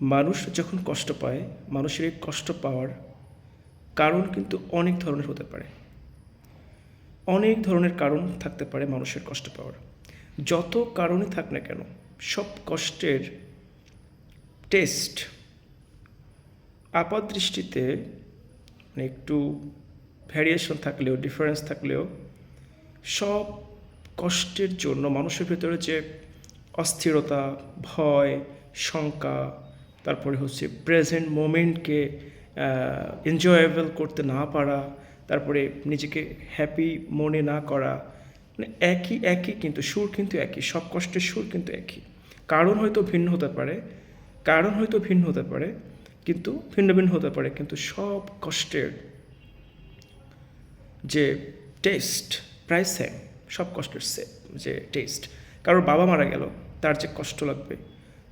মানুষ যখন কষ্ট পায়, মানুষের এই কষ্ট পাওয়ার কারণ কিন্তু অনেক ধরনের হতে পারে। অনেক ধরনের কারণ থাকতে পারে মানুষের কষ্ট পাওয়ার। যত কারণই থাক না কেন, সব কষ্টের টেস্ট আপাত দৃষ্টিতে মানে একটু ভ্যারিয়েশন থাকলেও ডিফারেন্স থাকলেও সব কষ্টের জন্য মানুষের ভেতরে যে অস্থিরতা, ভয়, শঙ্কা তারপরে হচ্ছে প্রেজেন্ট মোমেন্টকে এনজয়েবল করতে না পারা, তারপরে নিজেকে হ্যাপি মনে না করা মানে একই একই কিন্তু, সুর কিন্তু একই, সব কষ্টের সুর কিন্তু একই। কারণ হয়তো ভিন্ন হতে পারে, কারণ হয়তো ভিন্ন হতে পারে, কিন্তু ভিন্ন ভিন্ন হতে পারে, কিন্তু সব কষ্টের যে টেস্ট প্রায় সেম সব কষ্টের সে যে টেস্ট কারোর বাবা মারা গেল, তার যে কষ্ট লাগবে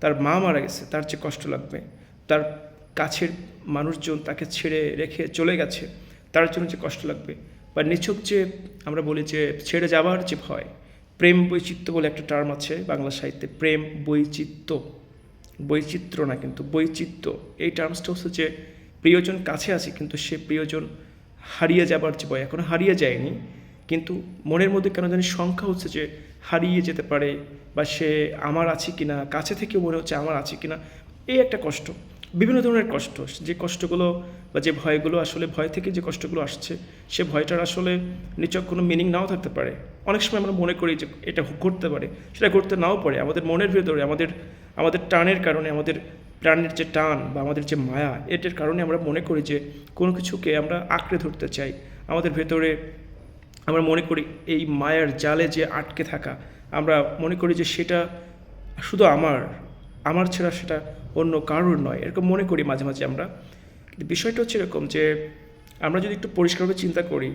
তার মা মারা গেছে, তার যে কষ্ট লাগবে, তার কাছের মানুষজন তাকে ছেড়ে রেখে চলে গেছে, তার জন্য যে কষ্ট লাগবে। বা নিছক যে আমরা বলি যে ছেড়ে যাওয়ার যে ভয়, প্রেম বৈচিত্র্য বলে একটা টার্ম আছে বাংলা সাহিত্যে, প্রেম বৈচিত্র্য। বৈচিত্র্য না কিন্তু, বৈচিত্র্য। এই টার্মসটা হচ্ছে যে প্রিয়জন কাছে আছে, কিন্তু সে প্রিয়জন হারিয়ে যাবার যে ভয়, এখনও হারিয়ে যায়নি। কিন্তু মনের মধ্যে কেন জানি সংখ্যা হচ্ছে যে হারিয়ে যেতে পারে বা সে আমার আছে কি না কাছে থেকেও মনে হচ্ছে আমার আছে কিনা, এই একটা কষ্ট। বিভিন্ন ধরনের কষ্ট। যে কষ্টগুলো বা যে ভয়গুলো আসলে ভয় থেকে যে কষ্টগুলো আসছে, সে ভয়টার আসলে নিচক কোনো মিনিং নাও থাকতে পারে। অনেক সময় আমরা মনে করি যে এটা ঘটতে পারে, সেটা ঘটতে নাও পারে। আমাদের মনের ভেতরে, আমাদের আমাদের টানের কারণে, আমাদের প্রাণের যে টান বা আমাদের যে মায়া, এটার কারণে আমরা মনে করি যে কোনো কিছুকে আমরা আঁকড়ে ধরতে চাই। আমাদের ভেতরে আমরা মনে করি এই মায়ার জালে যে আটকে থাকা, আমরা মনে করি যে সেটা শুধু আমার আমার ছাড়া সেটা অন্য কারোর নয়। এরকম মনে করি মাঝে মাঝে আমরা। কিন্তু বিষয়টা হচ্ছে এরকম যে আমরা যদি একটু পরিষ্কারভাবে চিন্তা করি,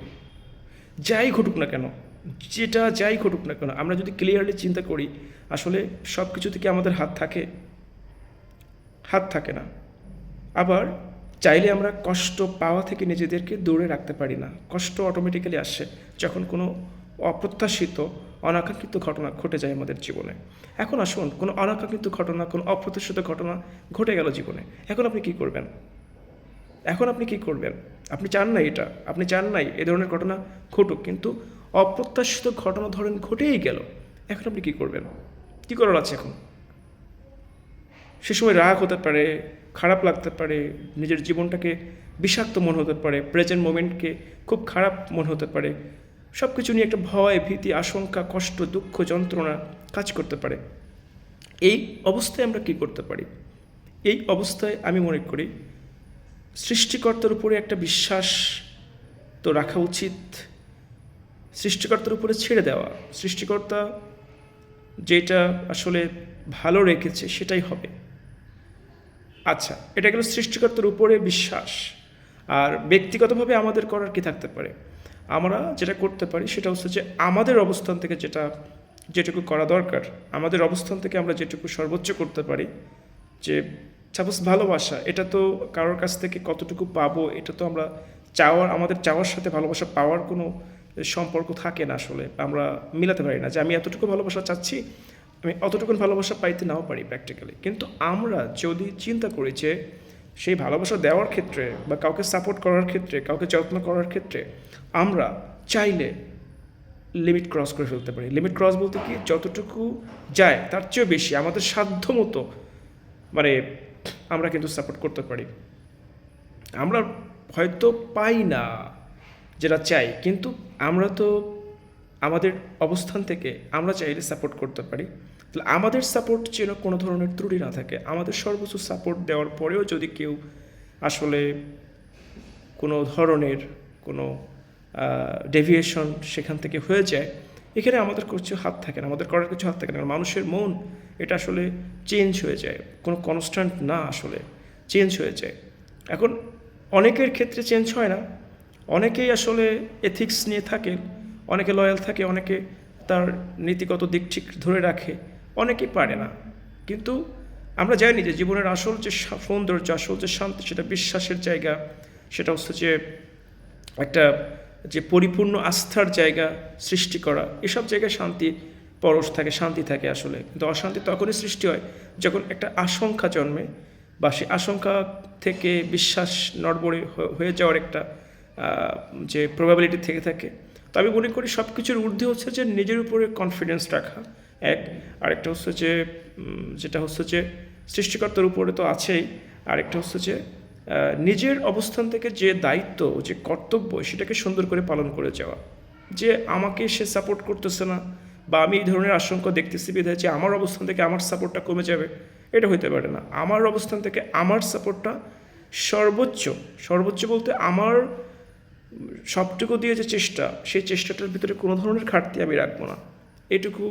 যাই ঘটুক না কেন, যেটা যাই ঘটুক না কেন, আমরা যদি ক্লিয়ারলি চিন্তা করি, আসলে সব কিছু থেকে আমাদের হাত থাকে হাত থাকে না। আবার চাইলে আমরা কষ্ট পাওয়া থেকে নিজেদেরকে দূরে রাখতে পারি না। কষ্ট অটোমেটিক্যালি আসে যখন কোনো অপ্রত্যাশিত, অনাকাঙ্ক্ষিত ঘটনা ঘটে যায় আমাদের জীবনে। এখন আসুন, কোনো অনাকাঙ্ক্ষিত ঘটনা, কোনো অপ্রত্যাশিত ঘটনা ঘটে গেল জীবনে। এখন আপনি কি করবেন? এখন আপনি কি করবেন? আপনি চান না এটা, আপনি চান নাই, এ ধরনের ঘটনা ঘটুক, কিন্তু অপ্রত্যাশিত ঘটনা ধরেন ঘটেই গেল। এখন আপনি কি করবেন? কি করার আছে এখন? সে সময় রাগ হতে পারে খারাপ লাগতে পারে, নিজের জীবনটাকে বিষাক্ত মনে হতে পারে প্রেজেন্ট মোমেন্টকে খুব খারাপ মনে হতে পারে সব কিছু নিয়ে একটা ভয়, ভীতি, আশঙ্কা, কষ্ট, দুঃখ, যন্ত্রণা কাজ করতে পারে। এই অবস্থায় আমরা কি করতে পারি? এই অবস্থায় আমি মনে করি, সৃষ্টিকর্তার উপরে একটা বিশ্বাস তো রাখা উচিত। সৃষ্টিকর্তার উপরে ছেড়ে দেওয়া, সৃষ্টিকর্তা যেটা আসলে ভালো রেখেছে সেটাই হবে। আচ্ছা এটা গেল সৃষ্টিকর্তার উপরে বিশ্বাস। আর ব্যক্তিগতভাবে আমাদের করার কি থাকতে পারে? আমরা যেটা করতে পারি সেটা হচ্ছে যে আমাদের অবস্থান থেকে যেটা, যেটুকু করা দরকার, আমাদের অবস্থান থেকে আমরা যেটুকু সর্বোচ্চ করতে পারি, যে সাপোজ ভালোবাসা, এটা তো কারোর কাছ থেকে কতটুকু পাবো, এটা তো আমরা চাওয়ার, আমাদের চাওয়ার সাথে ভালোবাসা পাওয়ার কোনো সম্পর্ক থাকে না আসলে, আমরা মিলাতে পারি না যে আমি এতটুকু ভালোবাসা চাচ্ছি আমি অতটুকুন ভালোবাসা পাইতে নাও পারি প্র্যাকটিক্যালি কিন্তু আমরা যদি চিন্তা করি যে সেই ভালোবাসা দেওয়ার ক্ষেত্রে বা কাউকে সাপোর্ট করার ক্ষেত্রে, কাউকে যত্ন করার ক্ষেত্রে আমরা চাইলে লিমিট ক্রস করে ফেলতে পারি। লিমিট ক্রস বলতে কি, যতটুকু যায় তার চেয়েও বেশি, আমাদের সাধ্য মতো মানে আমরা কিন্তু সাপোর্ট করতে পারি। আমরা হয়তো পাই না যেটা চাই, কিন্তু আমরা তো আমাদের অবস্থান থেকে আমরা চাইলে সাপোর্ট করতে পারি। তাহলে আমাদের সাপোর্ট যেন কোনো ধরনের ত্রুটি না থাকে। আমাদের সর্বোচ্চ সাপোর্ট দেওয়ার পরেও যদি কেউ আসলে কোনো ধরনের কোনো ডেভিয়েশন সেখান থেকে হয়ে যায়, এখানে আমাদের কিছু হাত থাকে না, আমাদের করার কিছু হাত থাকে না। কারণ মানুষের মন, এটা আসলে চেঞ্জ হয়ে যায়। কোনো কনস্ট্যান্ট না আসলে চেঞ্জ হয়ে যায়। এখন অনেকের ক্ষেত্রে চেঞ্জ হয় না। অনেকেই আসলে এথিক্স নিয়ে থাকে, অনেকে লয়াল থাকে, অনেকে তার নীতিগত দিক ঠিক ধরে রাখে। অনেকেই পারে না। কিন্তু আমরা জানি যে জীবনের আসল যে সৌন্দর্য, আসল যে শান্তি, সেটা বিশ্বাসের জায়গা, সেটা হচ্ছে যে একটা যে পরিপূর্ণ আস্থার জায়গা সৃষ্টি করা। এসব জায়গায় শান্তি, পরশ থাকে, শান্তি থাকে আসলে। কিন্তু অশান্তি তখনই সৃষ্টি হয় যখন একটা আশঙ্কা জন্মে বা সে আশঙ্কা থেকে বিশ্বাস নড়বড়ে হয়ে যাওয়ার একটা যে প্রবাবিলিটি থেকে থাকে। তো আমি মনে করি সব কিছুর ঊর্ধ্বে হচ্ছে যে নিজের উপরে কনফিডেন্স রাখা। এক। আরেকটা হচ্ছে যে যেটা হচ্ছে যে, সৃষ্টিকর্তার উপরে তো আছেই। আরেকটা হচ্ছে যে নিজের অবস্থান থেকে যে দায়িত্ব, যে কর্তব্য, সেটাকে সুন্দর করে পালন করে যাওয়া। যে আমাকে সে সাপোর্ট করতেছে না, বা আমি এই ধরনের আশঙ্কা দেখতেছি বিধায় যে আমার অবস্থান থেকে আমার সাপোর্টটা কমে যাবে, এটা হতে পারে না। আমার অবস্থান থেকে আমার সাপোর্টটা সর্বোচ্চ সর্বোচ্চ বলতে আমার সবটুকু দিয়ে যে চেষ্টা, সেই চেষ্টাটার ভিতরে কোনো ধরনের ঘাটতি আমি রাখব না। এটুকু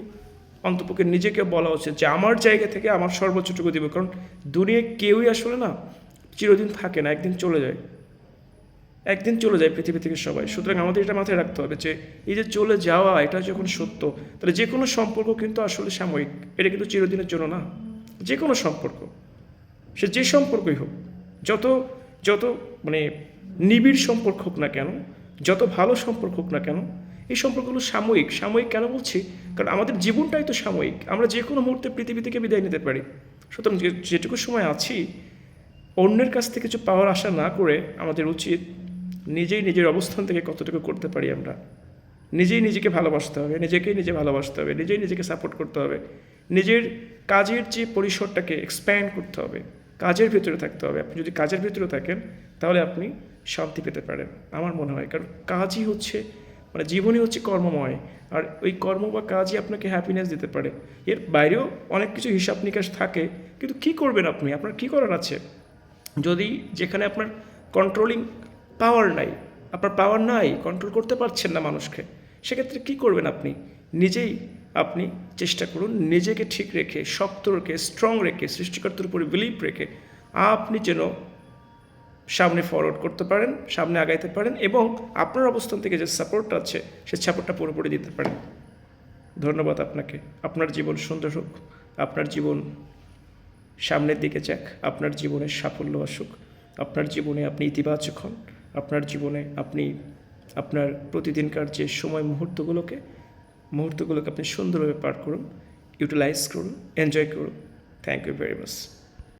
অন্তপক্ষে নিজেকে বলা উচিত যে আমার জায়গা থেকে আমার সর্বোচ্চটুকু দিব। কারণ দুনিয়ায় কেউই আসলে না, চিরদিন থাকে না, একদিন চলে যায়। একদিন চলে যায় পৃথিবী থেকে সবাই। সুতরাং আমাদের এটা মাথায় রাখতে হবে যে এই যে চলে যাওয়া, এটা যখন সত্য, তাহলে যে কোনো সম্পর্ক কিন্তু আসলে সাময়িক। এটা কিন্তু চিরদিনের জন্য না। যে কোনো সম্পর্ক। সে যে সম্পর্কই হোক, যত যত মানে নিবিড় সম্পর্ক হোক না কেন, যত ভালো সম্পর্ক হোক না কেন এই সম্পর্কগুলো সাময়িক। সাময়িক কেন বলছি? কারণ আমাদের জীবনটাই তো সাময়িক। আমরা যে কোনো মুহূর্তে পৃথিবী থেকে বিদায় নিতে পারি। সুতরাং যেটুকু সময় আছি, অন্যের কাছ থেকে কিছু পাওয়ার আশা না করে আমাদের উচিত নিজেই নিজের অবস্থান থেকে কতটুকু করতে পারি আমরা। নিজেই নিজেকে ভালোবাসতে হবে, নিজেকেই নিজে ভালোবাসতে হবে, নিজেই নিজেকে সাপোর্ট করতে হবে। নিজের কাজের যে পরিসরটাকে এক্সপ্যান্ড করতে হবে, কাজের ভিতরে থাকতে হবে। আপনি যদি কাজের ভিতরে থাকেন, তাহলে আপনি শান্তি পেতে পারেন। আমার মনে হয়। কারণ কাজই হচ্ছে মানে জীবনই হচ্ছে কর্মময়। আর ওই কর্ম বা কাজই আপনাকে হ্যাপিনেস দিতে পারে। এর বাইরেও অনেক কিছু হিসাব নিকাশ থাকে, কিন্তু কী করবেন আপনি? আপনার কী করার আছে? যদি যেখানে আপনার কন্ট্রোলিং পাওয়ার নাই, আপনার পাওয়ার নাই কন্ট্রোল করতে পারছেন না মানুষকে, সেক্ষেত্রে কী করবেন আপনি? নিজেই আপনি চেষ্টা করুন নিজেকে ঠিক রেখে, শক্ত রেখে স্ট্রং রেখে, সৃষ্টিকর্তার উপরে বিলিভ রেখে, আপনি যেন সামনে ফরওয়ার্ড করতে পারেন, সামনে আগাইতে পারেন এবং আপনার অবস্থান থেকে যে সাপোর্ট আছে, সে সাপোর্টটা পুরোপুরি দিতে পারেন। ধন্যবাদ আপনাকে। আপনার জীবন সুন্দর হোক, আপনার জীবন সামনের দিকে যাক, আপনার জীবনে সাফল্য আসুক, আপনার জীবনে আপনি ইতিবাচক হন, আপনার জীবনে আপনি আপনার প্রতিদিনকার যে সময় মুহূর্তগুলোকে মুহূর্তগুলোকে আপনি সুন্দরভাবে পার করুন ইউটিলাইজ করুন এনজয় করুন। Thank you very much